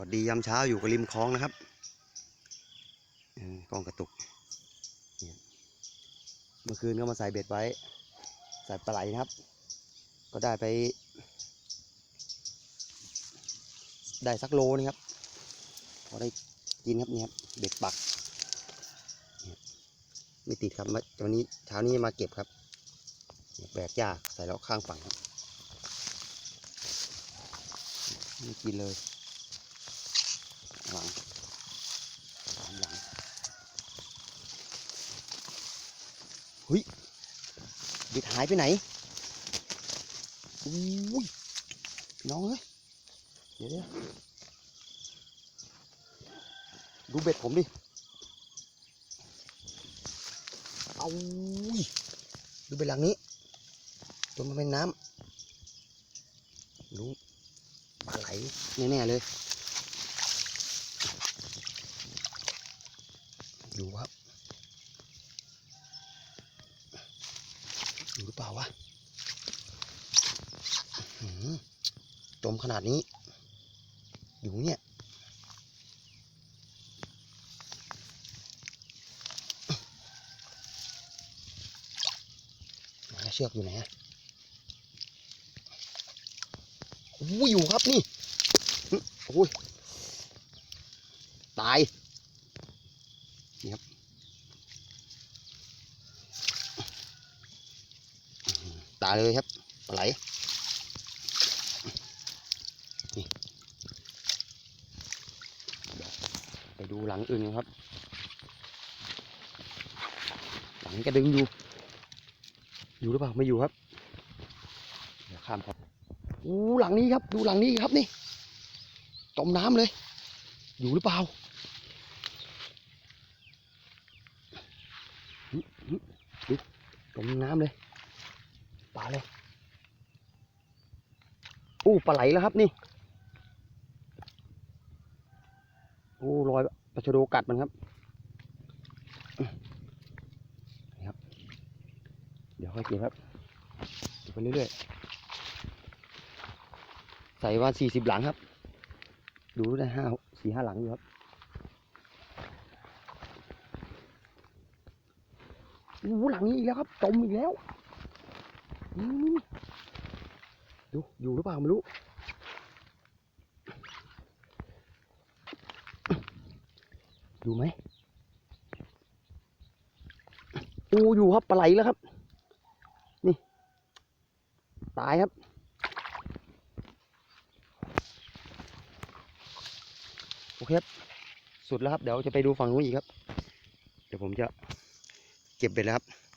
วัสดียามเช้าอยู่กับริมคลองนะครับกล้องกระตุก เมื่อคืนก็มาใส่เบ็ดไว้ ใส่ปลาไหลนะครับ ก็ได้ไป ได้สักโลนึงครับ พอได้กินครับนี่ครับเบ็ดปัก ไม่ติดครับวันนี้เช้านี้มาเก็บครับ แบกยากใส่แล้วข้างฝั่งครับไม่กินเลย หลังสามหลังเฮ้ยเด็กหายไปไหนอุ้ยน้องเอ้ยเดี๋ยวดูเบ็ดผมดิเอาดูเบ็ดหลังนี้จมมันเป็นน้ำรู้ปลาไหลแน่ๆเลย อยู่ครับ อยู่หรือเปล่าวะจมขนาดนี้ อยู่เนี่ยไหนเชือกอยู่ไหนอู้อยู่ครับนี่อื้อโอ้ย ตาย ตายเลยครับปลาไหลไปดูหลังอื่นครับ หลังกระดึงอยู่ อยู่หรือเปล่าไม่อยู่ครับเดี๋ยวข้ามครับอู้หลังนี้ครับ ดูหลังนี้ครับนี่จมน้ำเลย อยู่หรือเปล่า หึหึดูจมน้ำเลยปลาเลยอู้ปลาไหลแล้วครับนี่โอ้รอยปลาชโดกัดมันครับนี่ครับ เดี๋ยวค่อยเก็บครับเก็บไปเรื่อยๆใส่ว่าสี่สิบหลังครับ ดูได้ห้าสี่ห้าหลังอยู่ครับ อู้หลังนี้อีกแล้วครับจมอีกแล้วนี่ดูอยู่หรือเปล่าไม่รู้อยู่ไหมอูอยู่ครับปลาไหลแล้วครับ นี่ ตายครับโอเคครับสุดแล้วครับ เดี๋ยวจะไปดูฝั่งนู้นอีกครับ เดี๋ยวผมจะ เก็บไปแล้วครับ